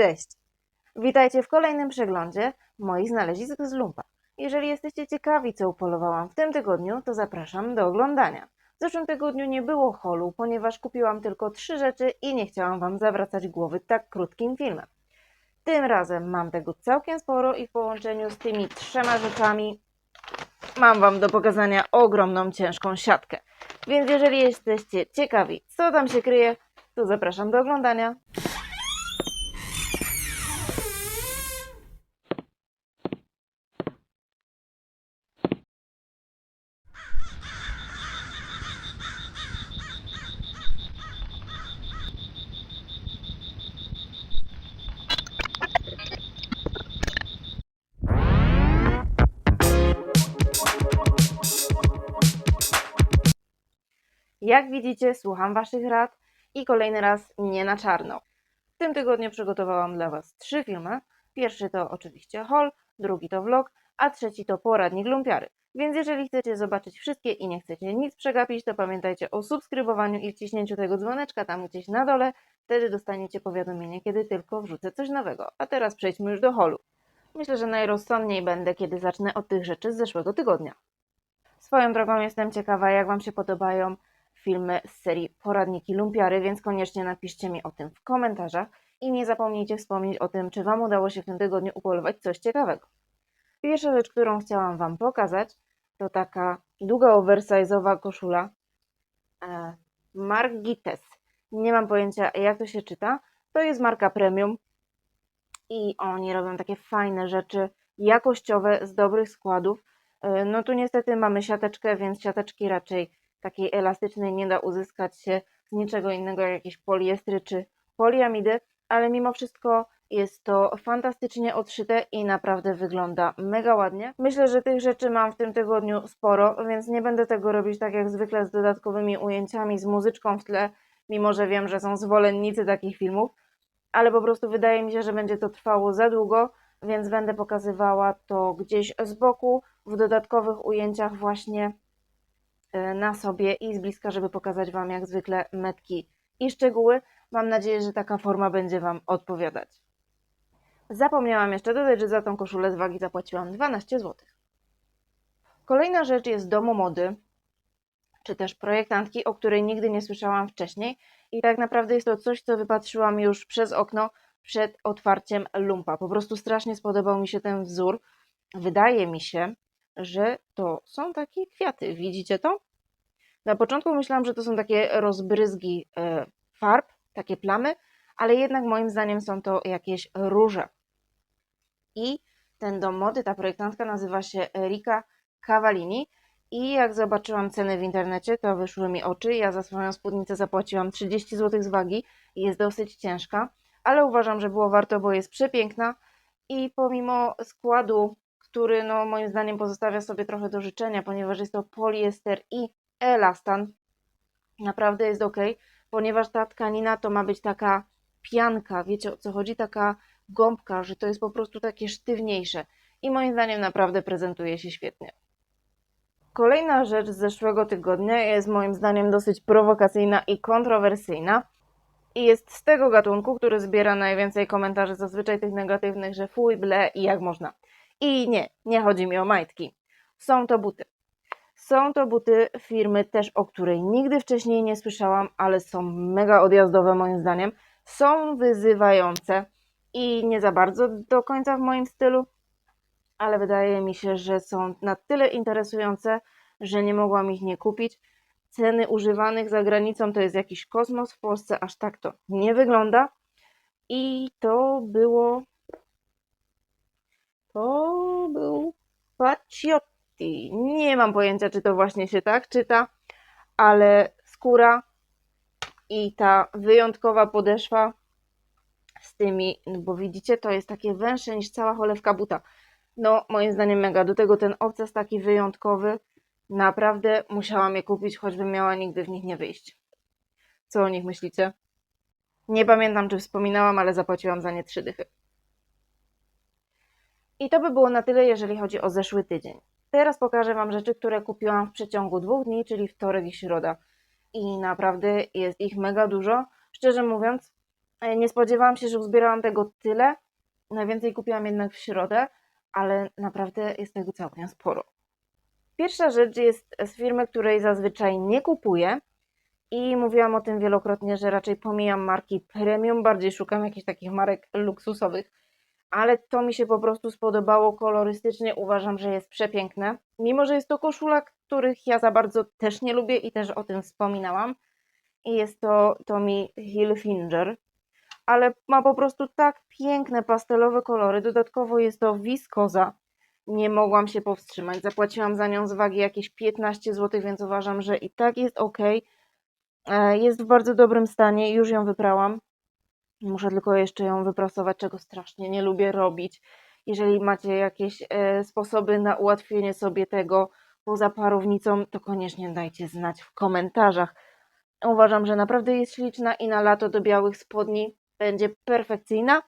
Cześć! Witajcie w kolejnym przeglądzie moich znalezisk z lumpa. Jeżeli jesteście ciekawi, co upolowałam w tym tygodniu, to zapraszam do oglądania. W zeszłym tygodniu nie było holu, ponieważ kupiłam tylko trzy rzeczy i nie chciałam Wam zawracać głowy tak krótkim filmem. Tym razem mam tego całkiem sporo i w połączeniu z tymi trzema rzeczami mam Wam do pokazania ogromną, ciężką siatkę. Więc jeżeli jesteście ciekawi, co tam się kryje, to zapraszam do oglądania. Jak widzicie, słucham Waszych rad i kolejny raz nie na czarno. W tym tygodniu przygotowałam dla Was trzy filmy. Pierwszy to oczywiście haul, drugi to vlog, a trzeci to poradnik lumpiary. Więc jeżeli chcecie zobaczyć wszystkie i nie chcecie nic przegapić, to pamiętajcie o subskrybowaniu i wciśnięciu tego dzwoneczka tam gdzieś na dole. Wtedy dostaniecie powiadomienie, kiedy tylko wrzucę coś nowego. A teraz przejdźmy już do holu. Myślę, że najrozsądniej będę, kiedy zacznę od tych rzeczy z zeszłego tygodnia. Swoją drogą jestem ciekawa, jak Wam się podobają filmy z serii Poradniki Lumpiary, więc koniecznie napiszcie mi o tym w komentarzach i nie zapomnijcie wspomnieć o tym, czy Wam udało się w tym tygodniu upolować coś ciekawego. Pierwsza rzecz, którą chciałam Wam pokazać, to taka długa oversize'owa koszula e, Mark Gittes. Nie mam pojęcia, jak to się czyta. To jest marka premium i oni robią takie fajne rzeczy jakościowe z dobrych składów. E, No tu niestety mamy siateczkę, więc siateczki raczej takiej elastycznej nie da uzyskać się z niczego innego jak jakieś poliestry czy poliamidy, ale mimo wszystko jest to fantastycznie odszyte i naprawdę wygląda mega ładnie. Myślę, że tych rzeczy mam w tym tygodniu sporo, więc nie będę tego robić tak jak zwykle z dodatkowymi ujęciami, z muzyczką w tle, mimo że wiem, że są zwolennicy takich filmów, ale po prostu wydaje mi się, że będzie to trwało za długo, więc będę pokazywała to gdzieś z boku, w dodatkowych ujęciach właśnie na sobie i z bliska, żeby pokazać Wam jak zwykle metki i szczegóły. Mam nadzieję, że taka forma będzie Wam odpowiadać. Zapomniałam jeszcze dodać, że za tą koszulę z wagi zapłaciłam 12 zł. Kolejna rzecz jest domu mody, czy też projektantki, o której nigdy nie słyszałam wcześniej i tak naprawdę jest to coś, co wypatrzyłam już przez okno przed otwarciem lumpa. Po prostu strasznie spodobał mi się ten wzór. Wydaje mi się, że to są takie kwiaty. Widzicie to? Na początku myślałam, że to są takie rozbryzgi e, farb, takie plamy, ale jednak moim zdaniem są to jakieś róże. I ten dom mody, ta projektantka nazywa się Erika Cavallini i jak zobaczyłam ceny w internecie, to wyszły mi oczy. Ja za swoją spódnicę zapłaciłam 30 zł z wagi i jest dosyć ciężka, ale uważam, że było warto, bo jest przepiękna i pomimo składu, który no, moim zdaniem pozostawia sobie trochę do życzenia, ponieważ jest to poliester i elastan, naprawdę jest ok, ponieważ ta tkanina to ma być taka pianka, wiecie o co chodzi, taka gąbka, że to jest po prostu takie sztywniejsze i moim zdaniem naprawdę prezentuje się świetnie. Kolejna rzecz z zeszłego tygodnia jest moim zdaniem dosyć prowokacyjna i kontrowersyjna i jest z tego gatunku, który zbiera najwięcej komentarzy, zazwyczaj tych negatywnych, że fuj, ble i jak można. I nie, nie chodzi mi o majtki. Są to buty. Są to buty firmy też, o której nigdy wcześniej nie słyszałam, ale są mega odjazdowe moim zdaniem. Są wyzywające i nie za bardzo do końca w moim stylu, ale wydaje mi się, że są na tyle interesujące, że nie mogłam ich nie kupić. Ceny używanych za granicą to jest jakiś kosmos, w Polsce aż tak to nie wygląda. I to było. To był Nie mam pojęcia, czy to właśnie się tak czyta, ale skóra i ta wyjątkowa podeszwa z tymi, no bo widzicie, to jest takie węższe niż cała cholewka buta. No, moim zdaniem mega. Do tego ten obcas taki wyjątkowy. Naprawdę musiałam je kupić, choćbym miała nigdy w nich nie wyjść. Co o nich myślicie? Nie pamiętam, czy wspominałam, ale zapłaciłam za nie trzy dychy. I to by było na tyle, jeżeli chodzi o zeszły tydzień. Teraz pokażę Wam rzeczy, które kupiłam w przeciągu dwóch dni, czyli wtorek i środa. I naprawdę jest ich mega dużo. Szczerze mówiąc, E, Nie spodziewałam się, że uzbierałam tego tyle. Najwięcej kupiłam jednak w środę, ale naprawdę jest tego całkiem sporo. Pierwsza rzecz jest z firmy, której zazwyczaj nie kupuję i mówiłam o tym wielokrotnie, że raczej pomijam marki premium, bardziej szukam jakichś takich marek luksusowych. Ale to mi się po prostu spodobało kolorystycznie, uważam, że jest przepiękne. Mimo, że jest to koszula, których ja za bardzo też nie lubię i też o tym wspominałam. I jest to Tommy Hilfiger ale ma po prostu tak piękne pastelowe kolory. Dodatkowo jest to wiskoza. Nie mogłam się powstrzymać. Zapłaciłam za nią z wagi jakieś 15 zł, więc uważam, że i tak jest ok. E, Jest w bardzo dobrym stanie, już ją wyprałam. Muszę tylko jeszcze ją wyprasować, czego strasznie nie lubię robić. Jeżeli macie jakieś e, sposoby na ułatwienie sobie tego poza parownicą, to koniecznie dajcie znać w komentarzach. Uważam, że naprawdę jest śliczna i na lato do białych spodni będzie perfekcyjna.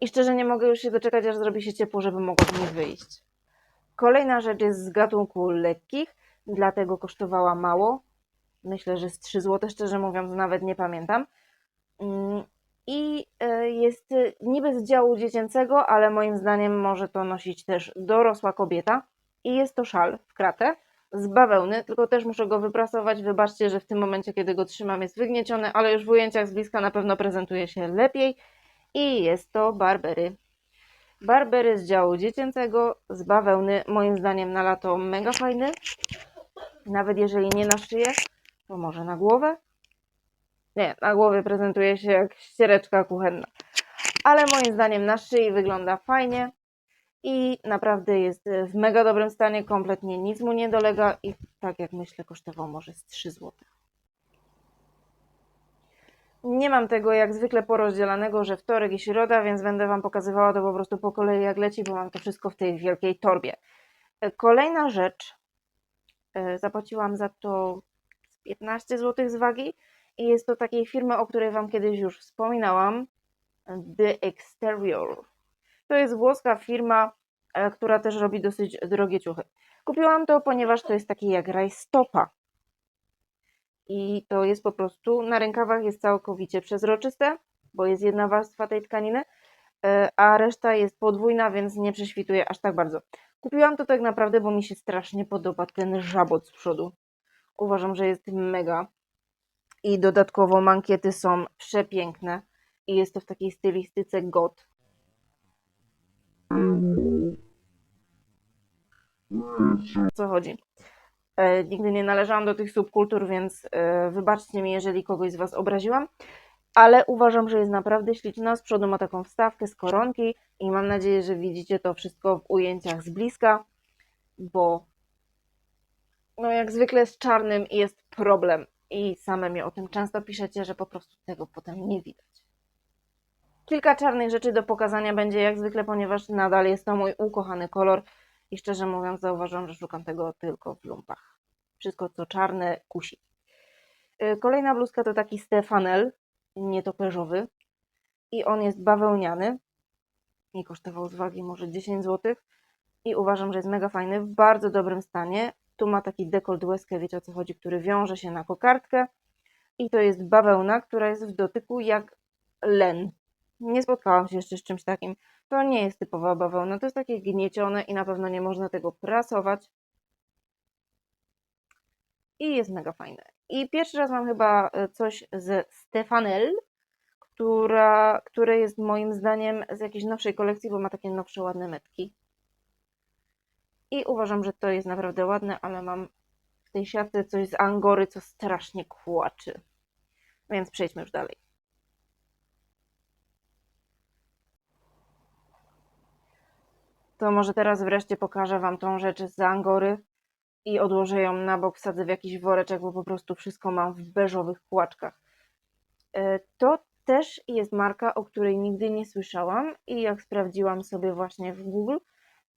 I szczerze nie mogę już się doczekać, aż zrobi się ciepło, żeby mogła w nich wyjść. Kolejna rzecz jest z gatunku lekkich, dlatego kosztowała mało. Myślę, że z 3 zł, szczerze mówiąc, nawet nie pamiętam. I e, jest e, niby z działu dziecięcego, ale moim zdaniem może to nosić też dorosła kobieta. I jest to szal w kratę z bawełny, tylko też muszę go wyprasować. Wybaczcie, że w tym momencie, kiedy go trzymam, jest wygnieciony, ale już w ujęciach z bliska na pewno prezentuje się lepiej. I jest to Barbery. Barbery z działu dziecięcego, z bawełny, moim zdaniem na lato mega fajny. Nawet jeżeli nie na szyję, to może na głowę. Nie, na głowie prezentuje się jak ściereczka kuchenna. Ale moim zdaniem na szyi wygląda fajnie i naprawdę jest w mega dobrym stanie, kompletnie nic mu nie dolega i tak jak myślę kosztował może z 3 zł. Nie mam tego jak zwykle porozdzielanego, że wtorek i środa, więc będę Wam pokazywała to po prostu po kolei jak leci, bo mam to wszystko w tej wielkiej torbie. Kolejna rzecz, e, zapłaciłam za to 15 zł z wagi i jest to takiej firmy, o której Wam kiedyś już wspominałam, The Exterior. To jest włoska firma, e, która też robi dosyć drogie ciuchy. Kupiłam to, ponieważ to jest taki jak rajstopa. I to jest po prostu, na rękawach jest całkowicie przezroczyste, bo jest jedna warstwa tej tkaniny, e, a reszta jest podwójna, więc nie prześwituje aż tak bardzo. Kupiłam to tak naprawdę, bo mi się strasznie podoba ten żabot z przodu. Uważam, że jest mega. I dodatkowo mankiety są przepiękne. I jest to w takiej stylistyce goth. O co chodzi? E, nigdy nie należałam do tych subkultur, więc e, wybaczcie mi, jeżeli kogoś z Was obraziłam. Ale uważam, że jest naprawdę śliczna. Z przodu ma taką wstawkę z koronki i mam nadzieję, że widzicie to wszystko w ujęciach z bliska, bo no jak zwykle z czarnym jest problem i same mi o tym często piszecie, że po prostu tego potem nie widać. Kilka czarnych rzeczy do pokazania będzie jak zwykle, ponieważ nadal jest to mój ukochany kolor i szczerze mówiąc zauważyłam, że szukam tego tylko w lumpach. Wszystko co czarne kusi. Y, Kolejna bluzka to taki Stefanel, nietoperzowy i on jest bawełniany i kosztował z wagi może 10 zł i uważam, że jest mega fajny, w bardzo dobrym stanie. Tu ma taki dekolt łezkę, wiecie o co chodzi, który wiąże się na kokardkę i to jest bawełna, która jest w dotyku jak len. Nie spotkałam się jeszcze z czymś takim. To nie jest typowa bawełna, to jest takie gniecione i na pewno nie można tego prasować. I jest mega fajne. I pierwszy raz mam chyba e, coś ze Stefanel, która, które jest moim zdaniem z jakiejś nowszej kolekcji, bo ma takie nowsze, ładne metki. I uważam, że to jest naprawdę ładne, ale mam w tej siatce coś z Angory, co strasznie kłaczy. Więc przejdźmy już dalej. To może teraz wreszcie pokażę Wam tą rzecz z Angory i odłożę ją na bok, wsadzę w jakiś woreczek, bo po prostu wszystko mam w beżowych kłaczkach. E, To też jest marka, o której nigdy nie słyszałam i jak sprawdziłam sobie właśnie w Google,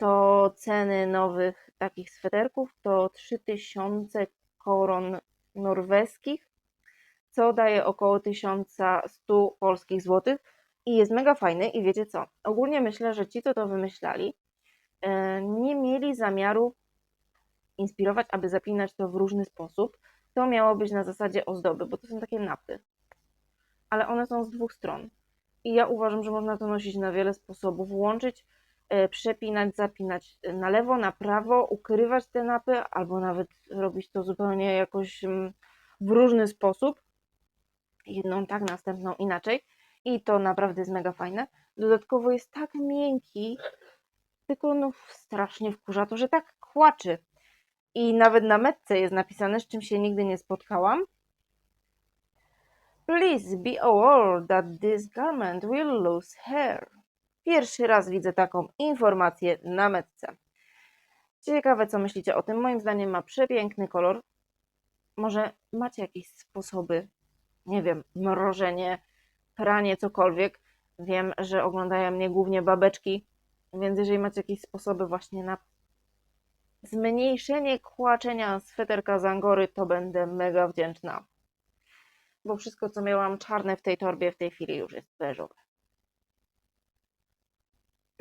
to ceny nowych takich sweterków to 3000 koron norweskich, co daje około 1100 polskich złotych i jest mega fajny i wiecie co, ogólnie myślę, że ci, co to wymyślali, e, nie mieli zamiaru inspirować, aby zapinać to w różny sposób. To miało być na zasadzie ozdoby, bo to są takie napy. Ale one są z dwóch stron. I ja uważam, że można to nosić na wiele sposobów. Łączyć, przepinać, zapinać na lewo, na prawo, ukrywać te napy, albo nawet robić to zupełnie jakoś mm, w różny sposób. Jedną tak, następną inaczej. I to naprawdę jest mega fajne. Dodatkowo jest tak miękki, tylko no strasznie wkurza to, że tak kłaczy. I nawet na metce jest napisane, z czym się nigdy nie spotkałam. Please be aware that this garment will lose hair. Pierwszy raz widzę taką informację na metce. Ciekawe, co myślicie o tym. Moim zdaniem ma przepiękny kolor. Może macie jakieś sposoby, nie wiem, mrożenie, pranie, cokolwiek. Wiem, że oglądają mnie głównie babeczki, więc jeżeli macie jakieś sposoby właśnie na zmniejszenie kłaczenia sweterka z Angory, to będę mega wdzięczna. Bo wszystko, co miałam czarne w tej torbie, w tej chwili już jest beżowe.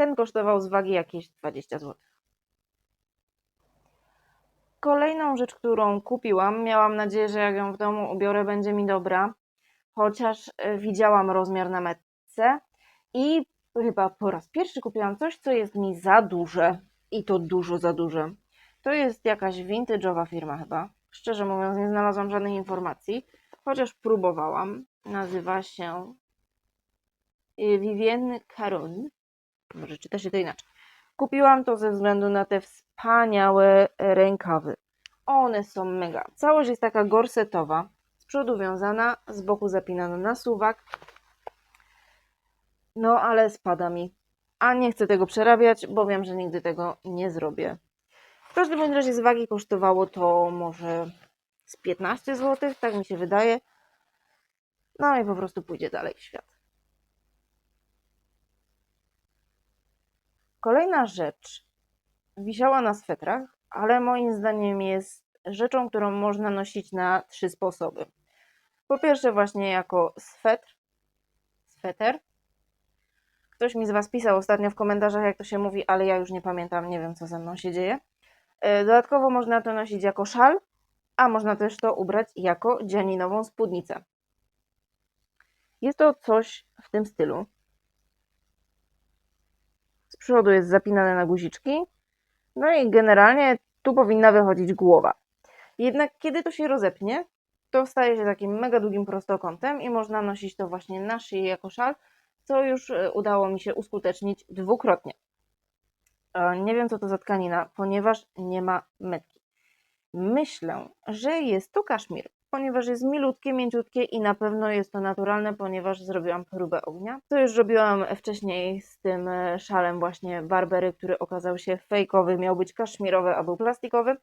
Ten kosztował z wagi jakieś 20 zł. Kolejną rzecz, którą kupiłam, miałam nadzieję, że jak ją w domu ubiorę, będzie mi dobra. Chociaż e, widziałam rozmiar na metce i chyba po raz pierwszy kupiłam coś, co jest mi za duże. I to dużo za duże. To jest jakaś vintage'owa firma chyba. Szczerze mówiąc, nie znalazłam żadnych informacji, chociaż próbowałam. Nazywa się y, Vivienne Caron. Może czyta się to inaczej. Kupiłam to ze względu na te wspaniałe rękawy. One są mega. Całość jest taka gorsetowa, z przodu wiązana, z boku zapinana na suwak. No ale spada mi. A nie chcę tego przerabiać, bo wiem, że nigdy tego nie zrobię. W każdym razie z wagi kosztowało to może z 15 zł, tak mi się wydaje. No i po prostu pójdzie dalej w świat. Kolejna rzecz wisiała na swetrach, ale moim zdaniem jest rzeczą, którą można nosić na trzy sposoby. Po pierwsze właśnie jako swetr, sweter. Ktoś mi z Was pisał ostatnio w komentarzach, jak to się mówi, ale ja już nie pamiętam, nie wiem co ze mną się dzieje. E, Dodatkowo można to nosić jako szal, a można też to ubrać jako dzianinową spódnicę. Jest to coś w tym stylu. Przodu jest zapinane na guziczki, no i generalnie tu powinna wychodzić głowa. Jednak kiedy to się rozepnie, to staje się takim mega długim prostokątem i można nosić to właśnie na szyi jako szal, co już e, udało mi się uskutecznić dwukrotnie. E, Nie wiem, co to za tkanina, ponieważ nie ma metki. Myślę, że jest to kaszmir, ponieważ jest milutkie, mięciutkie i na pewno jest to naturalne, ponieważ zrobiłam próbę ognia. To już robiłam wcześniej z tym e, szalem właśnie Barbery, który okazał się fejkowy, miał być kaszmirowy, a był plastikowy.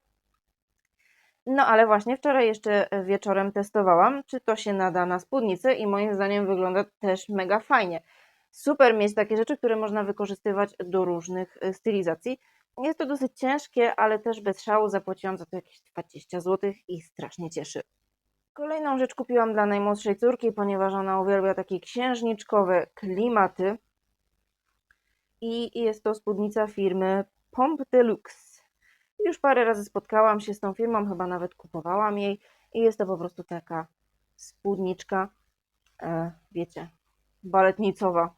No ale właśnie wczoraj jeszcze wieczorem testowałam, czy to się nada na spódnicę i moim zdaniem wygląda też mega fajnie. Super mieć takie rzeczy, które można wykorzystywać do różnych y, stylizacji. Jest to dosyć ciężkie, ale też bez szału zapłaciłam za to jakieś 20 zł i strasznie cieszy. Kolejną rzecz kupiłam dla najmłodszej córki, ponieważ ona uwielbia takie księżniczkowe klimaty. I jest to spódnica firmy Pomp Deluxe. Już parę razy spotkałam się z tą firmą, chyba nawet kupowałam jej. I jest to po prostu taka spódniczka, e, wiecie, baletnicowa.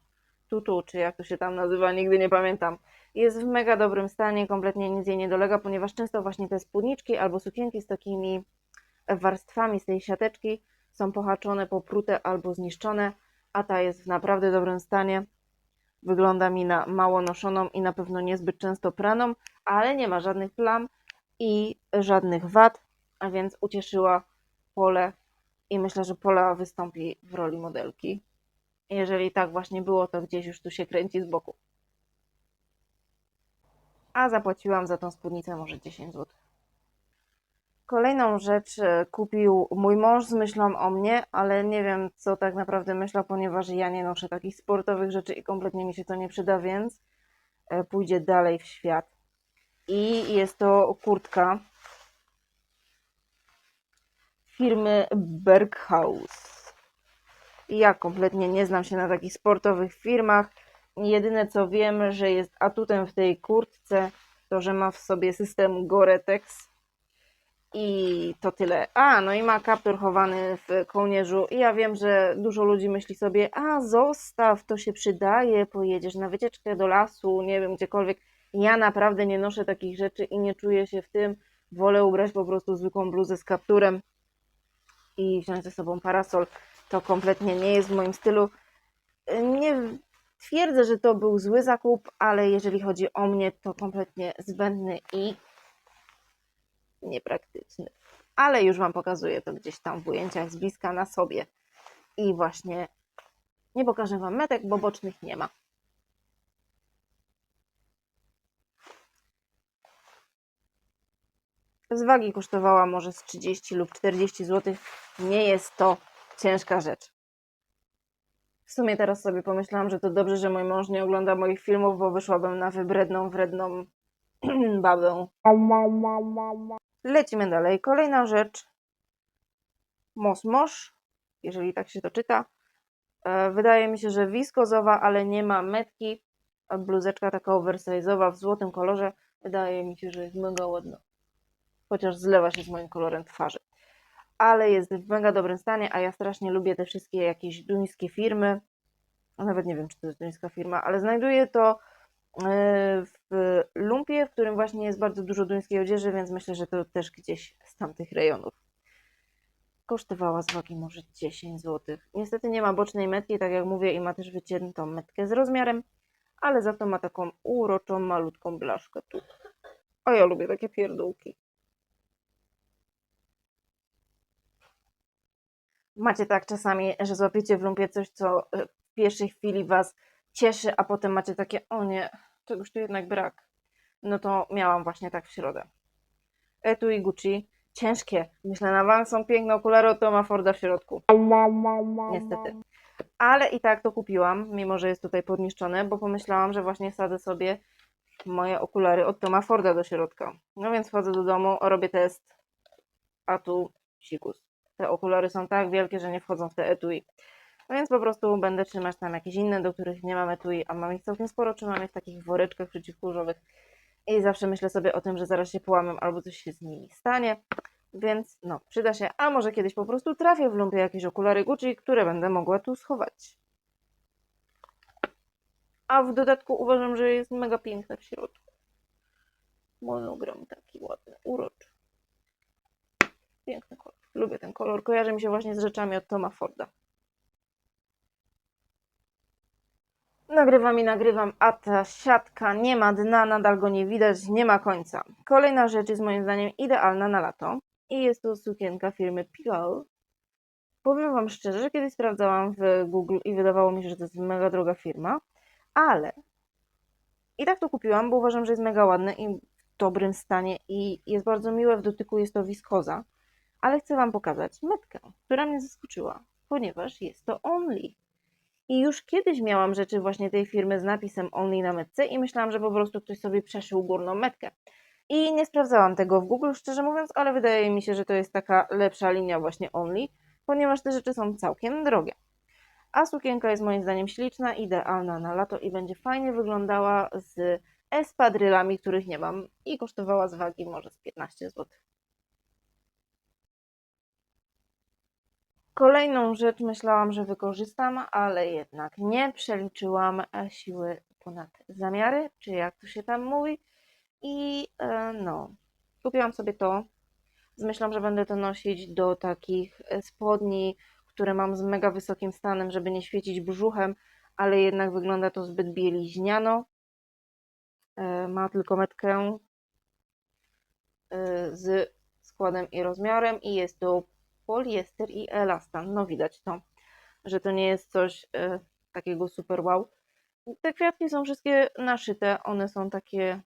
Tutu, czy jak to się tam nazywa, nigdy nie pamiętam. Jest w mega dobrym stanie, kompletnie nic jej nie dolega, ponieważ często właśnie te spódniczki albo sukienki z takimi warstwami z tej siateczki są pohaczone, poprute albo zniszczone, a ta jest w naprawdę dobrym stanie. Wygląda mi na mało noszoną i na pewno niezbyt często praną, ale nie ma żadnych plam i żadnych wad, a więc ucieszyła Pole i myślę, że Pola wystąpi w roli modelki. Jeżeli tak właśnie było, to gdzieś już tu się kręci z boku. A zapłaciłam za tą spódnicę może 10 zł. Kolejną rzecz e, kupił mój mąż z myślą o mnie, ale nie wiem co tak naprawdę myślał, ponieważ ja nie noszę takich sportowych rzeczy i kompletnie mi się to nie przyda, więc e, pójdzie dalej w świat. I jest to kurtka firmy Berghaus. Ja kompletnie nie znam się na takich sportowych firmach. Jedyne co wiem, że jest atutem w tej kurtce, to że ma w sobie system Gore-Tex I to tyle. A, no i ma kaptur chowany w kołnierzu. I ja wiem, że dużo ludzi myśli sobie, a zostaw, to się przydaje, pojedziesz na wycieczkę do lasu, nie wiem, gdziekolwiek. Ja naprawdę nie noszę takich rzeczy i nie czuję się w tym. Wolę ubrać po prostu zwykłą bluzę z kapturem i wziąć ze sobą parasol. To kompletnie nie jest w moim stylu. Nie twierdzę, że to był zły zakup, ale jeżeli chodzi o mnie, to kompletnie zbędny i niepraktyczny. Ale już Wam pokazuję to gdzieś tam w ujęciach z bliska na sobie. I właśnie nie pokażę Wam metek, bo bocznych nie ma. Z wagi kosztowała może z 30 lub 40 zł. Nie jest to ciężka rzecz. W sumie teraz sobie pomyślałam, że to dobrze, że mój mąż nie ogląda moich filmów, bo wyszłabym na wybredną, wredną babę. Lecimy dalej. Kolejna rzecz. Mosmosz, jeżeli tak się to czyta. E, Wydaje mi się, że wiskozowa, ale nie ma metki. Bluzeczka taka oversize'owa w złotym kolorze. Wydaje mi się, że jest mega ładna. Chociaż zlewa się z moim kolorem twarzy. Ale jest w mega dobrym stanie, a ja strasznie lubię te wszystkie jakieś duńskie firmy. Nawet nie wiem, czy to jest duńska firma, ale znajduję to w lumpie, w którym właśnie jest bardzo dużo duńskiej odzieży, więc myślę, że to też gdzieś z tamtych rejonów. Kosztowała z wagi może 10 zł. Niestety nie ma bocznej metki, tak jak mówię, i ma też wyciętą metkę z rozmiarem, ale za to ma taką uroczą, malutką blaszkę tu. A ja lubię takie pierdółki. Macie tak czasami, że złapiecie w lumpie coś, co e, w pierwszej chwili was cieszy, a potem macie takie, o nie, czegoś tu jednak brak. No to miałam właśnie tak w środę. Etui Gucci, ciężkie. Myślę, na wam są piękne okulary od Toma Forda w środku. Niestety. Ale i tak to kupiłam, mimo że jest tutaj podniszczone, bo pomyślałam, że właśnie sadzę sobie moje okulary od Toma Forda do środka. No więc wchodzę do domu, robię test, a tu sikus. Te okulary są tak wielkie, że nie wchodzą w te etui. No więc po prostu będę trzymać tam jakieś inne, do których nie mam etui, a mam ich całkiem sporo, trzymam je w takich woreczkach przeciwkurzowych. I zawsze myślę sobie o tym, że zaraz się połamią albo coś się z nimi stanie. Więc no, przyda się, a może kiedyś po prostu trafię w lumpie jakieś okulary Gucci, które będę mogła tu schować. A w dodatku uważam, że jest mega piękne w środku. Monogram taki ładny, uroczy. Piękny kolor. Lubię ten kolor. Kojarzy mi się właśnie z rzeczami od Toma Forda. Nagrywam i nagrywam, a ta siatka nie ma dna, nadal go nie widać, nie ma końca. Kolejna rzecz jest moim zdaniem idealna na lato i jest to sukienka firmy Pillow. Powiem Wam szczerze, że kiedyś sprawdzałam w Google i wydawało mi się, że to jest mega droga firma, ale i tak to kupiłam, bo uważam, że jest mega ładne i w dobrym stanie i jest bardzo miłe w dotyku, jest to wiskoza. Ale chcę Wam pokazać metkę, która mnie zaskoczyła, ponieważ jest to Only. I już kiedyś miałam rzeczy właśnie tej firmy z napisem Only na metce i myślałam, że po prostu ktoś sobie przeszył górną metkę. I nie sprawdzałam tego w Google, szczerze mówiąc, ale wydaje mi się, że to jest taka lepsza linia właśnie Only, ponieważ te rzeczy są całkiem drogie. A sukienka jest moim zdaniem śliczna, idealna na lato i będzie fajnie wyglądała z espadrylami, których nie mam i kosztowała z wagi może z 15 zł. Kolejną rzecz myślałam, że wykorzystam, ale jednak nie. Przeliczyłam e, siły ponad zamiary, czy jak to się tam mówi. I e, no, kupiłam sobie to z myślą, że będę to nosić do takich e, spodni, które mam z mega wysokim stanem, żeby nie świecić brzuchem, ale jednak wygląda to zbyt bieliźniano. Ma tylko metkę z składem i rozmiarem i jest to poliester i elastan. No widać to, że to nie jest coś e, takiego super wow. Te kwiatki są wszystkie naszyte, one są takie,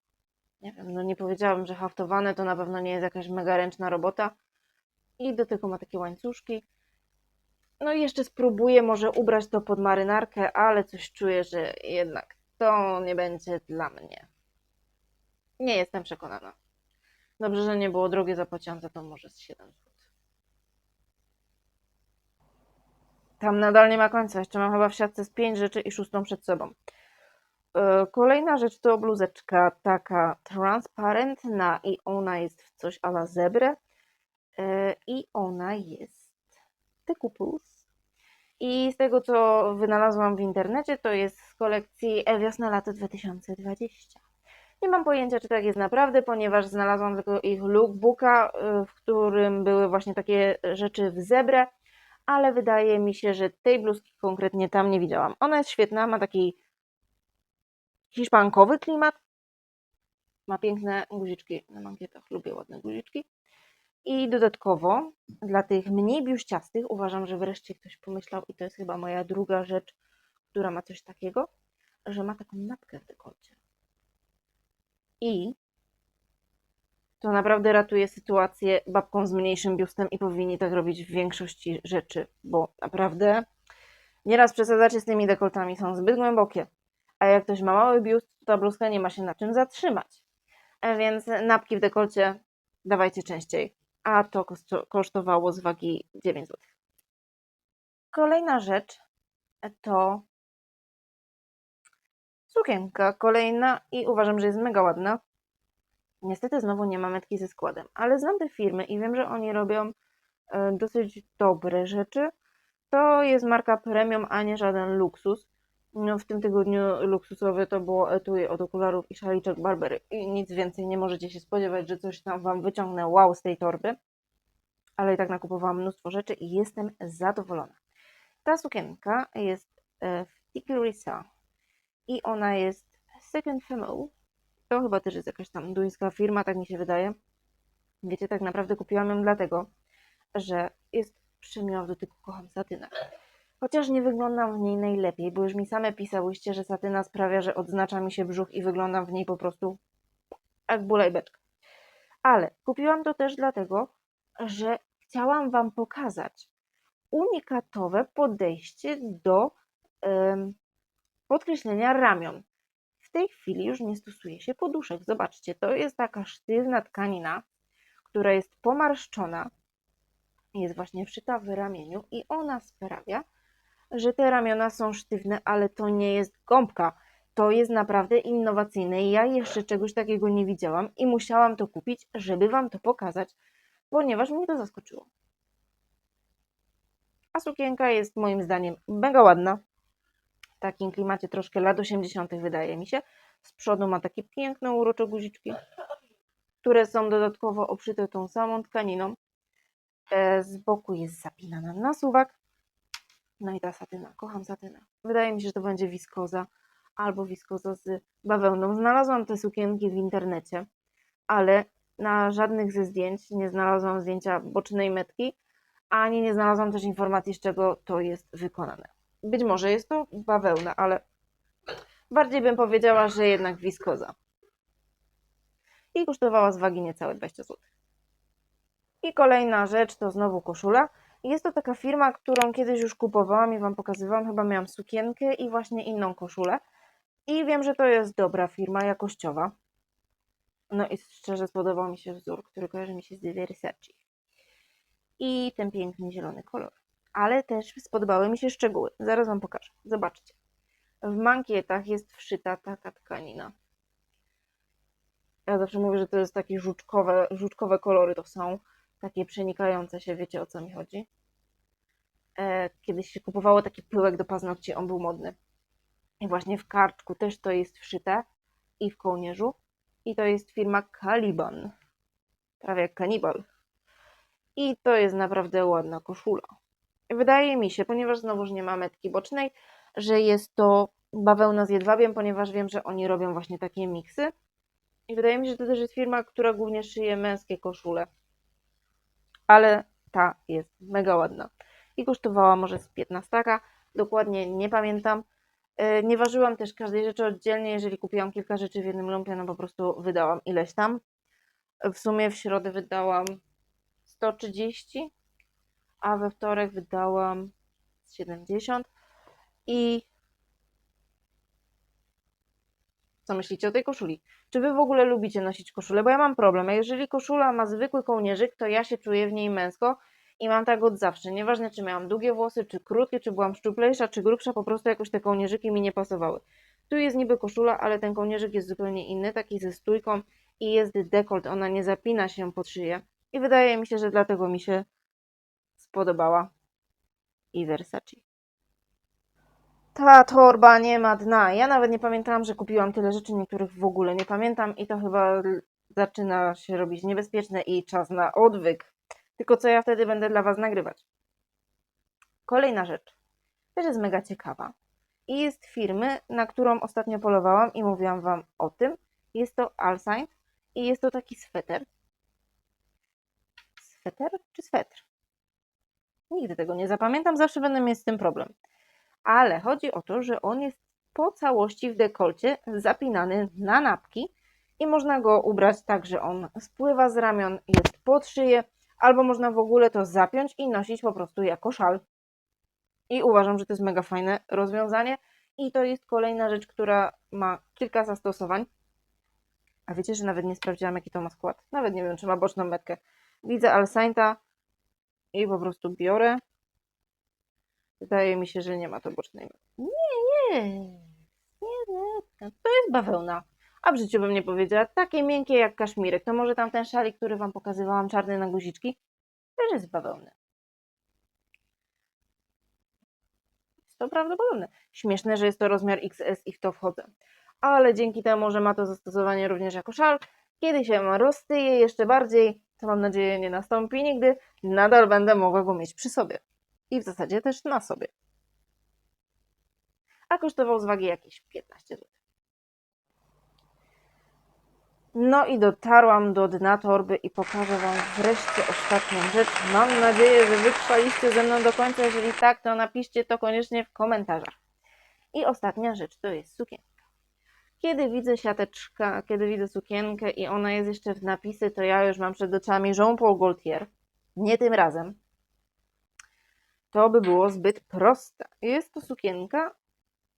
nie wiem, no nie powiedziałabym, że haftowane, to na pewno nie jest jakaś mega ręczna robota. I do tego ma takie łańcuszki. No i jeszcze spróbuję może ubrać to pod marynarkę, ale coś czuję, że jednak to nie będzie dla mnie. Nie jestem przekonana. Dobrze, że nie było drogie, zapłaciłam za to może z 7 zł. Tam nadal nie ma końca. Jeszcze mam chyba w siatce z 5 rzeczy i szóstą przed sobą. E, Kolejna rzecz to bluzeczka taka transparentna i ona jest w coś ala zebrę. E, I ona jest The Couples. I z tego, co wynalazłam w internecie, to jest z kolekcji e, Wiosna-Lato 2020. Nie mam pojęcia, czy tak jest naprawdę, ponieważ znalazłam tylko ich lookbooka, w którym były właśnie takie rzeczy w zebrę, ale wydaje mi się, że tej bluzki konkretnie tam nie widziałam. Ona jest świetna, ma taki hiszpankowy klimat, ma piękne guziczki na mankietach, lubię ładne guziczki. I dodatkowo dla tych mniej biuściastych uważam, że wreszcie ktoś pomyślał, i to jest chyba moja druga rzecz, która ma coś takiego, że ma taką napkę w dekolcie. I to naprawdę ratuje sytuację babką z mniejszym biustem i powinni tak robić w większości rzeczy, bo naprawdę nieraz przesadzacie z tymi dekoltami, są zbyt głębokie. A jak ktoś ma mały biust, to ta bluzka nie ma się na czym zatrzymać. E, Więc napki w dekolcie dawajcie częściej. A to koszto- kosztowało z wagi 9 zł. Kolejna rzecz to sukienka kolejna i uważam, że jest mega ładna. Niestety znowu nie ma metki ze składem, ale znam te firmy i wiem, że oni robią e, dosyć dobre rzeczy. To jest marka premium, a nie żaden luksus. No, w tym tygodniu luksusowy to było etui od okularów i szaliczek Barbery. I nic więcej nie możecie się spodziewać, że coś tam Wam wyciągnę wow z tej torby. Ale i tak nakupowałam mnóstwo rzeczy i jestem zadowolona. Ta sukienka jest e, w Tiki Risa i ona jest Second Female. To chyba też jest jakaś tam duńska firma, tak mi się wydaje. Wiecie, tak naprawdę kupiłam ją dlatego, że jest przymiła w dotyku, kocham satynę. Chociaż nie wyglądam w niej najlepiej, bo już mi same pisałyście, że satyna sprawia, że odznacza mi się brzuch i wyglądam w niej po prostu jak bula i beczka. Ale kupiłam to też dlatego, że chciałam Wam pokazać unikatowe podejście do podkreślenia ramion. Tej chwili już nie stosuje się poduszek. Zobaczcie, to jest taka sztywna tkanina, która jest pomarszczona, jest właśnie wszyta w ramieniu i ona sprawia, że te ramiona są sztywne, ale to nie jest gąbka. To jest naprawdę innowacyjne ja jeszcze czegoś takiego nie widziałam i musiałam to kupić, żeby Wam to pokazać, ponieważ mnie to zaskoczyło. A sukienka jest moim zdaniem mega ładna. Takim klimacie troszkę lat 80. wydaje mi się. Z przodu ma takie piękne, urocze guziczki, które są dodatkowo obszyte tą samą tkaniną. E, Z boku jest zapinana na suwak. No i ta satyna, kocham satynę. Wydaje mi się, że to będzie wiskoza albo wiskoza z bawełną. Znalazłam te sukienki w internecie, ale na żadnych ze zdjęć nie znalazłam zdjęcia bocznej metki, ani nie znalazłam też informacji, z czego to jest wykonane. Być może jest to bawełna, ale bardziej bym powiedziała, że jednak wiskoza. I kosztowała z wagi niecałe 20 zł. I kolejna rzecz to znowu koszula. Jest to taka firma, którą kiedyś już kupowałam i Wam pokazywałam. Chyba miałam sukienkę i właśnie inną koszulę. I wiem, że to jest dobra firma, jakościowa. No i szczerze spodobał mi się wzór, który kojarzy mi się z Versace. I ten piękny zielony kolor. Ale też spodobały mi się szczegóły. Zaraz Wam pokażę. Zobaczcie. W mankietach jest wszyta taka tkanina. Ja zawsze mówię, że to jest takie żuczkowe, żuczkowe kolory to są. Takie przenikające się, wiecie o co mi chodzi. E, kiedyś się kupowało taki pyłek do paznokci, on był modny. I właśnie w karczku też to jest wszyte i w kołnierzu. I to jest firma Caliban. Prawie jak kanibal. I to jest naprawdę ładna koszula. Wydaje mi się, ponieważ znowuż nie ma metki bocznej, że jest to bawełna z jedwabiem, ponieważ wiem, że oni robią właśnie takie miksy. I wydaje mi się, że to też jest firma, która głównie szyje męskie koszule. Ale ta jest mega ładna. I kosztowała może z 15, dokładnie nie pamiętam. E, Nie ważyłam też każdej rzeczy oddzielnie, jeżeli kupiłam kilka rzeczy w jednym lumpie, no po prostu wydałam ileś tam. W sumie w środę wydałam 130, a we wtorek wydałam 70 i co myślicie o tej koszuli? Czy wy w ogóle lubicie nosić koszulę? Bo ja mam problem. Jeżeli koszula ma zwykły kołnierzyk, to ja się czuję w niej męsko i mam tak od zawsze. Nieważne, czy miałam długie włosy, czy krótkie, czy byłam szczuplejsza, czy grubsza, po prostu jakoś te kołnierzyki mi nie pasowały. Tu jest niby koszula, ale ten kołnierzyk jest zupełnie inny, taki ze stójką i jest dekolt, ona nie zapina się pod szyję. I wydaje mi się, że dlatego mi się spodobała i Versace. Ta torba nie ma dna. Ja nawet nie pamiętałam, że kupiłam tyle rzeczy, niektórych w ogóle nie pamiętam i to chyba zaczyna się robić niebezpieczne i czas na odwyk. Tylko co ja wtedy będę dla Was nagrywać. Kolejna rzecz. Też jest mega ciekawa. I jest firmy, na którą ostatnio polowałam i mówiłam Wam o tym. Jest to Alsign i jest to taki sweter. Sweter czy swetr? Nigdy tego nie zapamiętam, zawsze będę mieć z tym problem. Ale chodzi o to, że on jest po całości w dekolcie zapinany na napki i można go ubrać tak, że on spływa z ramion, jest pod szyję, albo można w ogóle to zapiąć i nosić po prostu jako szal. I uważam, że to jest mega fajne rozwiązanie. I to jest kolejna rzecz, która ma kilka zastosowań. A wiecie, że nawet nie sprawdziłam, jaki to ma skład? Nawet nie wiem, czy ma boczną metkę. Widzę Alsainta i po prostu biorę. Wydaje mi się, że nie ma to bocznej nie. Nie, nie. To jest bawełna. A w życiu bym nie powiedziała. Takie miękkie jak kaszmirek. To może tam ten szalik, który Wam pokazywałam, czarny na guziczki, też jest bawełny. Jest to prawdopodobne. Śmieszne, że jest to rozmiar XS i w to wchodzę. Ale dzięki temu, że ma to zastosowanie również jako szal, kiedy się roztyje jeszcze bardziej, to mam nadzieję nie nastąpi nigdy, nadal będę mogła go mieć przy sobie. I w zasadzie też na sobie. A kosztował z wagi jakieś 15 zł. No i dotarłam do dna torby i pokażę Wam wreszcie ostatnią rzecz. Mam nadzieję, że wytrwaliście ze mną do końca. Jeżeli tak, to napiszcie to koniecznie w komentarzach. I ostatnia rzecz to jest sukienka. Kiedy widzę siateczkę, kiedy widzę sukienkę i ona jest jeszcze w napisy, to ja już mam przed oczami Jean-Paul Gaultier. Nie tym razem. To by było zbyt proste. Jest to sukienka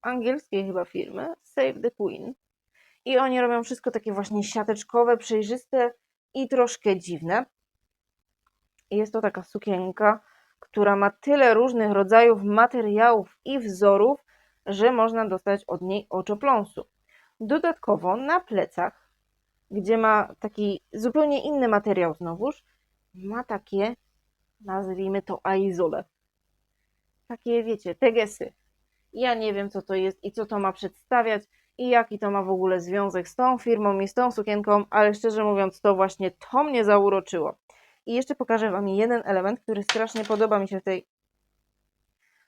angielskiej chyba firmy Save the Queen. I oni robią wszystko takie właśnie siateczkowe, przejrzyste i troszkę dziwne. Jest to taka sukienka, która ma tyle różnych rodzajów materiałów i wzorów, że można dostać od niej oczopląsu. Dodatkowo na plecach, gdzie ma taki zupełnie inny materiał znowuż, ma takie, nazwijmy to aizole. Takie, wiecie, tegesy. Ja nie wiem, co to jest i co to ma przedstawiać i jaki to ma w ogóle związek z tą firmą i z tą sukienką, ale szczerze mówiąc, to właśnie to mnie zauroczyło. I jeszcze pokażę Wam jeden element, który strasznie podoba mi się w tej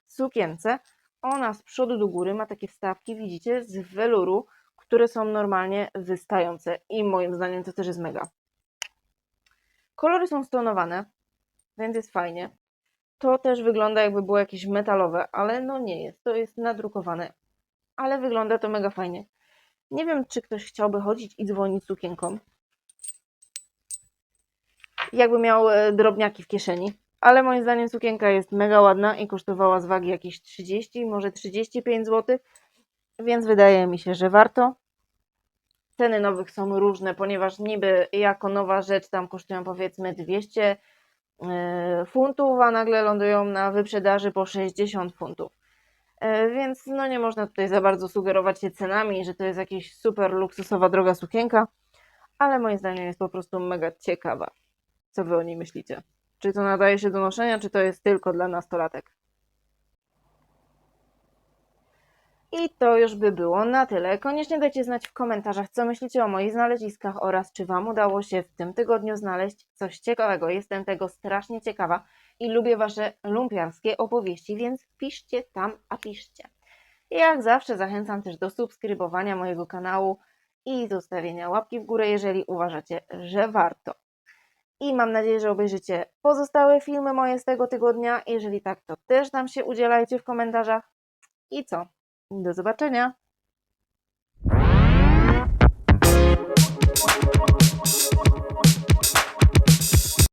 sukience. Ona z przodu do góry ma takie wstawki, widzicie, z weluru, które są normalnie wystające i moim zdaniem to też jest mega. Kolory są stonowane, więc jest fajnie. To też wygląda jakby było jakieś metalowe, ale no nie jest. To jest nadrukowane, ale wygląda to mega fajnie. Nie wiem, czy ktoś chciałby chodzić i dzwonić sukienką. Jakby miał e, drobniaki w kieszeni. Ale moim zdaniem sukienka jest mega ładna i kosztowała z wagi jakieś 30, może 35 zł. Więc wydaje mi się, że warto. Ceny nowych są różne, ponieważ niby jako nowa rzecz tam kosztują powiedzmy 200 e, funtów, a nagle lądują na wyprzedaży po 60 funtów. E, Więc no nie można tutaj za bardzo sugerować się cenami, że to jest jakaś super luksusowa droga sukienka, ale moim zdaniem jest po prostu mega ciekawa. Co wy o niej myślicie? Czy to nadaje się do noszenia, czy to jest tylko dla nastolatek? I to już by było na tyle. Koniecznie dajcie znać w komentarzach, co myślicie o moich znaleziskach oraz czy Wam udało się w tym tygodniu znaleźć coś ciekawego. Jestem tego strasznie ciekawa i lubię Wasze lumpiarskie opowieści, więc piszcie tam, a piszcie. Jak zawsze zachęcam też do subskrybowania mojego kanału i zostawienia łapki w górę, jeżeli uważacie, że warto. I mam nadzieję, że obejrzycie pozostałe filmy moje z tego tygodnia. Jeżeli tak, to też nam się udzielajcie w komentarzach. I co? Do zobaczenia!